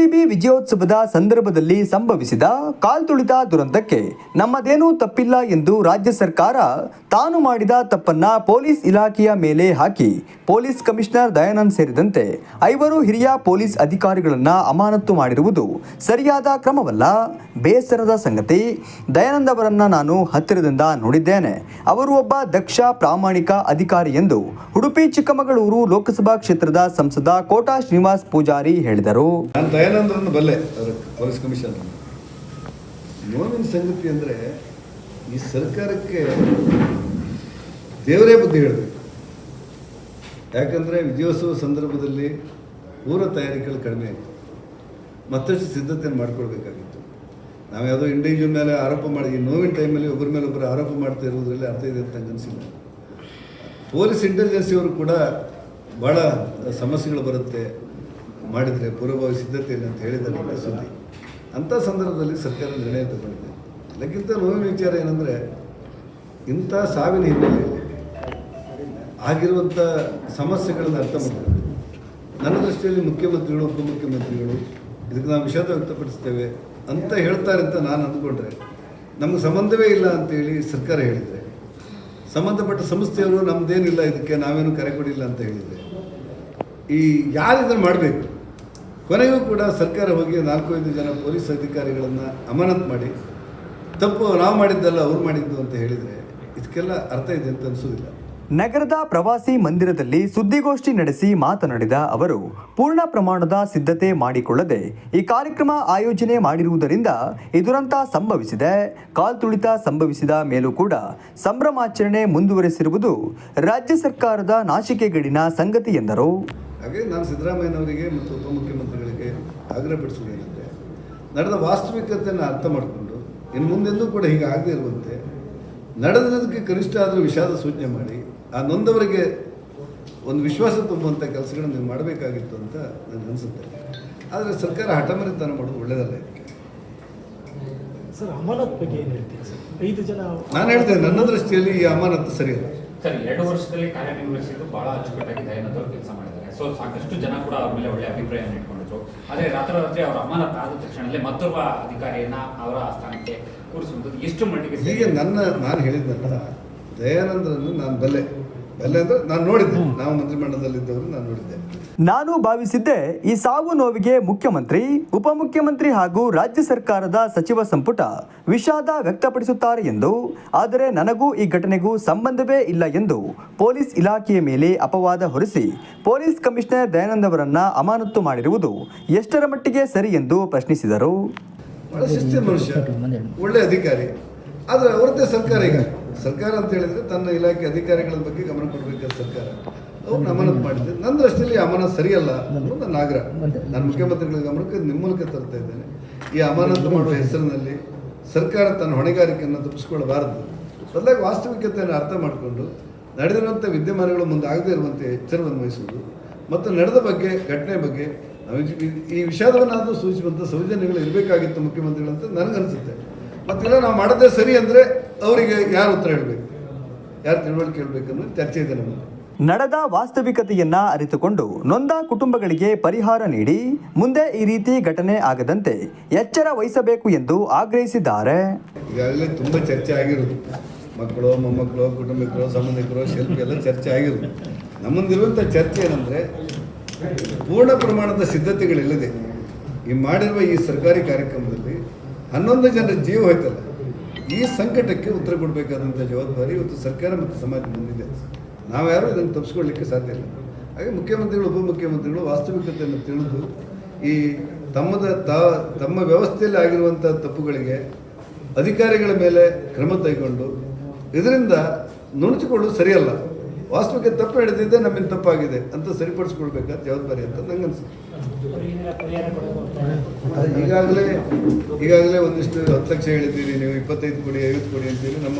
ACB ವಿಜಯೋತ್ಸವದ ಸಂದರ್ಭದಲ್ಲಿ ಸಂಭವಿಸಿದ ಕಾಲ್ತುಳಿತ ದುರಂತಕ್ಕೆ ನಮ್ಮದೇನೂ ತಪ್ಪಿಲ್ಲ ಎಂದು ರಾಜ್ಯ ಸರ್ಕಾರ ತಾನು ಮಾಡಿದ ತಪ್ಪನ್ನ ಪೊಲೀಸ್ ಇಲಾಖೆಯ ಮೇಲೆ ಹಾಕಿ ಪೊಲೀಸ್ ಕಮಿಷನರ್ ದಯಾನಂದ್ ಸೇರಿದಂತೆ ಐವರು ಹಿರಿಯ ಪೊಲೀಸ್ ಅಧಿಕಾರಿಗಳನ್ನ ಅಮಾನತು ಮಾಡಿರುವುದು ಸರಿಯಾದ ಕ್ರಮವಲ್ಲ. ಬೇಸರದ ಸಂಗತಿ. ದಯಾನಂದ್ ಅವರನ್ನ ನಾನು ಹತ್ತಿರದಿಂದ ನೋಡಿದ್ದೇನೆ. ಅವರು ಒಬ್ಬ ದಕ್ಷ, ಪ್ರಾಮಾಣಿಕ ಅಧಿಕಾರಿ ಎಂದು ಉಡುಪಿ ಚಿಕ್ಕಮಗಳೂರು ಲೋಕಸಭಾ ಕ್ಷೇತ್ರದ ಸಂಸದ ಕೋಟಾ ಶ್ರೀನಿವಾಸ್ ಪೂಜಾರಿ ಹೇಳಿದರು. ದಯಾನಂದರನ್ನು ಬಲ್ಲೆ ಅವರು ಪೊಲೀಸ್ ಕಮಿಷನ್ ನೋವಿನ ಸಂಗತಿ ಅಂದರೆ ಈ ಸರ್ಕಾರಕ್ಕೆ ದೇವರೇ ಬುದ್ಧಿ ಹೇಳಬೇಕು. ಯಾಕಂದರೆ ವಿಜಯೋತ್ಸವ ಸಂದರ್ಭದಲ್ಲಿ ಪೂರ್ವ ತಯಾರಿಕೆಗಳು ಕಡಿಮೆ ಆಯಿತು. ಮತ್ತಷ್ಟು ಸಿದ್ಧತೆಯನ್ನು ಮಾಡ್ಕೊಳ್ಬೇಕಾಗಿತ್ತು. ನಾವು ಯಾವುದೋ ಇಂಡಿವಿಜುವಲ್ ಮೇಲೆ ಆರೋಪ ಮಾಡಿ ನೋವಿನ ಟೈಮಲ್ಲಿ ಒಬ್ಬರ ಮೇಲೆ ಒಬ್ಬರು ಆರೋಪ ಮಾಡ್ತಾ ಇರೋದ್ರಲ್ಲಿ ಅರ್ಥ ಇದೆ ಅಂತ ಅನಿಸಿಲ್ಲ. ಪೊಲೀಸ್ ಇಂಟೆಲಿಜೆನ್ಸಿಯವರು ಕೂಡ ಭಾಳ ಸಮಸ್ಯೆಗಳು ಬರುತ್ತೆ. ಮಾಡಿದರೆ ಪೂರ್ವಭಾವಿ ಸಿದ್ಧತೆ ಅಂತ ಹೇಳಿದ್ದಾರೆ ಸುದ್ದಿ. ಅಂಥ ಸಂದರ್ಭದಲ್ಲಿ ಸರ್ಕಾರ ನಿರ್ಣಯ ತಗೊಂಡಿದೆ. ಅದಕ್ಕಿಂತ ನೋವಿನ ವಿಚಾರ ಏನಂದರೆ, ಇಂಥ ಸಾವಿನ ಹಿನ್ನೆಲೆಯಲ್ಲಿ ಆಗಿರುವಂಥ ಸಮಸ್ಯೆಗಳನ್ನು ಅರ್ಥ ಮಾಡ್ತಾರೆ ನನ್ನ ದೃಷ್ಟಿಯಲ್ಲಿ ಮುಖ್ಯಮಂತ್ರಿಗಳು, ಉಪಮುಖ್ಯಮಂತ್ರಿಗಳು, ಇದಕ್ಕೆ ನಾವು ವಿಷಾದ ವ್ಯಕ್ತಪಡಿಸ್ತೇವೆ ಅಂತ ಹೇಳ್ತಾರೆ ಅಂತ ನಾನು ಅಂದ್ಕೊಂಡ್ರೆ, ನಮಗೆ ಸಂಬಂಧವೇ ಇಲ್ಲ ಅಂತೇಳಿ ಸರ್ಕಾರ ಹೇಳಿದರೆ, ಸಂಬಂಧಪಟ್ಟ ಸಂಸ್ಥೆಯವರು ನಮ್ಮದೇನಿಲ್ಲ ಇದಕ್ಕೆ ನಾವೇನು ಕರೆ ಕೊಡಿಲ್ಲ ಅಂತ ಹೇಳಿದರೆ, ಈ ಯಾರು ಮಾಡಬೇಕು. ಕೊನೆಗೂ ಕೂಡ ಸರ್ಕಾರ ಹೋಗಿ ನಾಲ್ಕೈದು ಜನ ಪೊಲೀಸ್ ಅಧಿಕಾರಿಗಳನ್ನು ಅಮಾನತ್ ಮಾಡಿ ತಪ್ಪು ನಾವು ಮಾಡಿದ್ದಲ್ಲ ಅವ್ರು ಮಾಡಿದ್ದು ಅಂತ ಹೇಳಿದರೆ ಇದಕ್ಕೆಲ್ಲ ಅರ್ಥ ಇದೆ ಅಂತ ಅನಿಸೋದಿಲ್ಲ ನಗರದ ಪ್ರವಾಸಿ ಮಂದಿರದಲ್ಲಿ ಸುದ್ದಿಗೋಷ್ಠಿ ನಡೆಸಿ ಮಾತನಾಡಿದ ಅವರು ಪೂರ್ಣ ಪ್ರಮಾಣದ ಸಿದ್ಧತೆ ಮಾಡಿಕೊಳ್ಳದೆ ಈ ಕಾರ್ಯಕ್ರಮ ಆಯೋಜನೆ ಮಾಡಿರುವುದರಿಂದ ಈ ಸಂಭವಿಸಿದೆ ಸಂಭವಿಸಿದೆ ಕಾಲ್ತುಳಿತ ಸಂಭವಿಸಿದ ಮೇಲೂ ಕೂಡ ಸಂಭ್ರಮಾಚರಣೆ ಮುಂದುವರೆಸಿರುವುದು ರಾಜ್ಯ ಸರ್ಕಾರದ ನಾಚಿಕೆಗೇಡಿನ ಸಂಗತಿ ಎಂದರು. ಹಾಗೆ ನಾನು ಸಿದ್ದರಾಮಯ್ಯನವರಿಗೆ ಮತ್ತು ಉಪಮುಖ್ಯಮಂತ್ರಿಗಳಿಗೆ ಆಗ್ರಹಪಡಿಸುವುದೇನೆಂದರೆ ನಡೆದ ವಾಸ್ತವಿಕತೆಯನ್ನು ಅರ್ಥ ಮಾಡಿಕೊಂಡು ಇನ್ನು ಮುಂದೆಂದೂ ಕೂಡ ಹೀಗೆ ಆಗದೇ ಇರುವಂತೆ ನಡೆದದಕ್ಕೆ ಕನಿಷ್ಠ ಆದರೂ ವಿಷಾದ ಸೂಚನೆ ಮಾಡಿ ಆ ನೊಂದವರಿಗೆ ಒಂದು ವಿಶ್ವಾಸ ತುಂಬುವಂಥ ಕೆಲಸಗಳನ್ನು ನೀವು ಮಾಡಬೇಕಾಗಿತ್ತು ಅಂತ ನನಗೆ ಅನಿಸುತ್ತೆ. ಆದರೆ ಸರ್ಕಾರ ಹಠಮರಿತನ ಮಾಡೋದು ಒಳ್ಳೆಯದಲ್ಲ ಇದಕ್ಕೆ ಸರ್ ಅಮಾನತ್ ಬಗ್ಗೆ ಏನು ಹೇಳ್ತೀರಿ ಸರ್? ಐದು ಜನ ನಾನು ಹೇಳ್ತೇನೆ ನನ್ನ ದೃಷ್ಟಿಯಲ್ಲಿ ಈ ಅಮಾನತ್ತು ಸರಿಯಲ್ಲ. ಸರ್ ಎರಡು ವರ್ಷದಲ್ಲಿ ಕಾರ್ಯನಿರ್ವಹಿಸಿದ್ದು ಬಹಳ ಅಚ್ಚುಕಟ್ಟಾಗಿದೆ ಅನ್ನೋದು ಕೆಲಸ ಮಾಡಿದ್ದಾರೆ. ಸೊ ಸಾಕಷ್ಟು ಜನ ಕೂಡ ಅವ್ರ ಮೇಲೆ ಒಳ್ಳೆ ಅಭಿಪ್ರಾಯ ಇಟ್ಕೊಂಡಿದ್ರು ಆದರೆ ರಾತ್ರೋರಾತ್ರಿ ಅವರ ಅಮಾನತ್ ಆದ ತಕ್ಷಣದಲ್ಲೇ ಮತ್ತೊಬ್ಬ ಅಧಿಕಾರಿಯನ್ನ ಅವರ ಸ್ಥಾನಕ್ಕೆ ಕೂರಿಸುವುದು ಎಷ್ಟು ಮಟ್ಟಿಗೆ? ಹೀಗೆ ನನ್ನ, ನಾನು ಹೇಳಿದ್ದಲ್ಲ ದಯಾನಂದರನ್ನು ನಾನು ಬಲ್ಲೆ. ನಾನು ನೋಡಿದ್ದೆ. ನಾವು ಮಂತ್ರಿಮಂಡಲದಲ್ಲಿದ್ದವರು ನಾನು ನೋಡಿದ್ದೆ. ನಾನು ಭಾವಿಸಿದ್ದೆ ಈ ಸಾವು ನೋವಿಗೆ ಮುಖ್ಯಮಂತ್ರಿ ಉಪಮುಖ್ಯಮಂತ್ರಿ ಹಾಗೂ ರಾಜ್ಯ ಸರ್ಕಾರದ ಸಚಿವ ಸಂಪುಟ ವಿಷಾದ ವ್ಯಕ್ತಪಡಿಸುತ್ತಾರೆ ಎಂದು ಆದರೆ ನನಗೂ ಈ ಘಟನೆಗೂ ಸಂಬಂಧವೇ ಇಲ್ಲ ಎಂದು ಪೊಲೀಸ್ ಇಲಾಖೆಯ ಮೇಲೆ ಅಪವಾದ ಹೊರಿಸಿ ಪೊಲೀಸ್ ಕಮಿಷನರ್ ದಯಾನಂದ್ ಅವರನ್ನ ಅಮಾನತು ಮಾಡಿರುವುದು ಎಷ್ಟರ ಮಟ್ಟಿಗೆ ಸರಿ ಎಂದು ಪ್ರಶ್ನಿಸಿದರು. ಒಳ್ಳೆ ಅಧಿಕಾರಿ. ಆದರೆ ಅವರದ್ದೇ ಸರ್ಕಾರ ಈಗ. ಸರ್ಕಾರ ಅಂತ ಹೇಳಿದ್ರೆ ತನ್ನ ಇಲಾಖೆ ಅಧಿಕಾರಿಗಳ ಬಗ್ಗೆ ಗಮನ ಕೊಡಬೇಕಾದ ಸರ್ಕಾರ. ಅವ್ರು ಅಮಾನತ್ ಮಾಡಿದೆ ನನ್ನ ದೃಷ್ಟಿಯಲ್ಲಿ ಅಮಾನತ್ ಸರಿಯಲ್ಲ ಅನ್ನೋದು ನನ್ನ ಆಗ್ರಹ. ನಾನು ಮುಖ್ಯಮಂತ್ರಿಗಳ ಗಮನಕ್ಕೆ ನಿಮ್ಮ ಮೂಲಕ ತರ್ತಾ ಇದ್ದೇನೆ. ಈ ಅಮಾನತ್ ಮಾಡುವ ಹೆಸರಿನಲ್ಲಿ ಸರ್ಕಾರ ತನ್ನ ಹೊಣೆಗಾರಿಕೆಯನ್ನು ತಪ್ಪಿಸ್ಕೊಳ್ಬಾರದು ಬದಲಾಗಿ ವಾಸ್ತವಿಕತೆಯನ್ನು ಅರ್ಥ ಮಾಡಿಕೊಂಡು ನಡೆದಿರುವಂಥ ವಿದ್ಯಮಾನಗಳು ಮುಂದೆ ಆಗದೇ ಇರುವಂತೆ ಎಚ್ಚರವನ್ನು ವಹಿಸುವುದು ಮತ್ತು ನಡೆದ ಬಗ್ಗೆ, ಘಟನೆ ಬಗ್ಗೆ ಈ- ವಿಷಾದವನ್ನಾದರೂ ಸೂಚಿಸುವಂಥ ಸೌಜನ್ಯಗಳು ಇರಬೇಕಾಗಿತ್ತು ಮುಖ್ಯಮಂತ್ರಿಗಳಂತ ನನಗನ್ಸುತ್ತೆ. ಮತ್ತೆಲ್ಲ ನಾವು ಮಾಡೋದೇ ಸರಿ ಅಂದರೆ ಅವರಿಗೆ ಯಾರು ಉತ್ತರ ಹೇಳಬೇಕು? ಯಾರು ತಿಳುವಳಿಕೆ ಅನ್ನೋದು ಚರ್ಚೆ ಇದೆ ನಮ್ಮಲ್ಲಿ ನಡೆದ ವಾಸ್ತವಿಕತೆಯನ್ನ ಅರಿತುಕೊಂಡು ನೊಂದ ಕುಟುಂಬಗಳಿಗೆ ಪರಿಹಾರ ನೀಡಿ ಮುಂದೆ ಈ ರೀತಿ ಘಟನೆ ಆಗದಂತೆ ಎಚ್ಚರ ವಹಿಸಬೇಕು ಎಂದು ಆಗ್ರಹಿಸಿದ್ದಾರೆ. ಈಗಾಗಲೇ ತುಂಬ ಚರ್ಚೆ ಆಗಿರೋದು. ಮಕ್ಕಳು ಮೊಮ್ಮಕ್ಕಳು ಕುಟುಂಬಿಕರು ಸಂಬಂಧಿಕರು ಶಿಲ್ಪಿ ಎಲ್ಲ ಚರ್ಚೆ ಆಗಿರೋದು. ನಮ್ಮಂದಿರುವಂಥ ಚರ್ಚೆ ಏನಂದರೆ ಪೂರ್ಣ ಪ್ರಮಾಣದ ಸಿದ್ಧತೆಗಳಿಲ್ಲದೆ ಈ ಮಾಡಿರುವ ಈ ಸರ್ಕಾರಿ ಕಾರ್ಯಕ್ರಮದಲ್ಲಿ ಹನ್ನೊಂದು ಜನರ ಜೀವ ಹೋಯ್ತಲ್ಲ. ಈ ಸಂಕಟಕ್ಕೆ ಉತ್ತರ ಕೊಡಬೇಕಾದಂಥ ಜವಾಬ್ದಾರಿ ಇವತ್ತು ಸರ್ಕಾರ ಮತ್ತು ಸಮಾಜ ಮುಂದಿದೆ. ನಾವ್ಯಾರು ಇದನ್ನು ತಪ್ಪಿಸ್ಕೊಳ್ಳಿಕ್ಕೆ ಸಾಧ್ಯ ಇಲ್ಲ. ಹಾಗೆ ಮುಖ್ಯಮಂತ್ರಿಗಳು, ಉಪಮುಖ್ಯಮಂತ್ರಿಗಳು ವಾಸ್ತವಿಕತೆಯನ್ನು ತಿಳಿದು, ಈ ತಮ್ಮದ ತಾ, ತಮ್ಮ ವ್ಯವಸ್ಥೆಯಲ್ಲಿ ಆಗಿರುವಂಥ ತಪ್ಪುಗಳಿಗೆ ಅಧಿಕಾರಿಗಳ ಮೇಲೆ ಕ್ರಮ ಕೈಗೊಂಡು ಇದರಿಂದ ನುಣುಚಿಕೊಳ್ಳೋದು ಸರಿಯಲ್ಲ. ವಾಸ್ತವಿಕ ತಪ್ಪು ಹಿಡಿದಿದ್ದೆ ನಮ್ಮಿಂದ ತಪ್ಪಾಗಿದೆ ಅಂತ ಸರಿಪಡಿಸ್ಕೊಳ್ಬೇಕಾದ ಜವಾಬ್ದಾರಿ ಅಂತ ನಂಗೆ ಅನಿಸ್ತು ಪರಿಹಾರ ಪರಿಹಾರ ಕೊಡಬೇಕು ಅಂತ ಅದು ಈಗಾಗಲೇ ಈಗಾಗಲೇ ಒಂದಿಷ್ಟು ಹತ್ತು ಲಕ್ಷ ಹೇಳಿದ್ದೀರಿ, ನೀವು ಇಪ್ಪತ್ತೈದು ಕೊಡಿ, ಐವತ್ತು ಕೊಡಿ ಅಂತೀರಿ, ನಮ್ಮ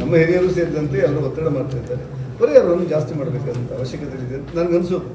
ನಮ್ಮ ಹಿರಿಯರು ಸೇರಿದಂತೆ ಎಲ್ಲರೂ ಒತ್ತಡ ಮಾಡ್ತಾ ಇದ್ದಾರೆ. ಪರಿಹಾರವನ್ನು ಜಾಸ್ತಿ ಮಾಡಬೇಕಾದಂಥ ಅವಶ್ಯಕತೆ ಇದೆ ಅಂತ ನನಗನ್ಸುತ್ತೆ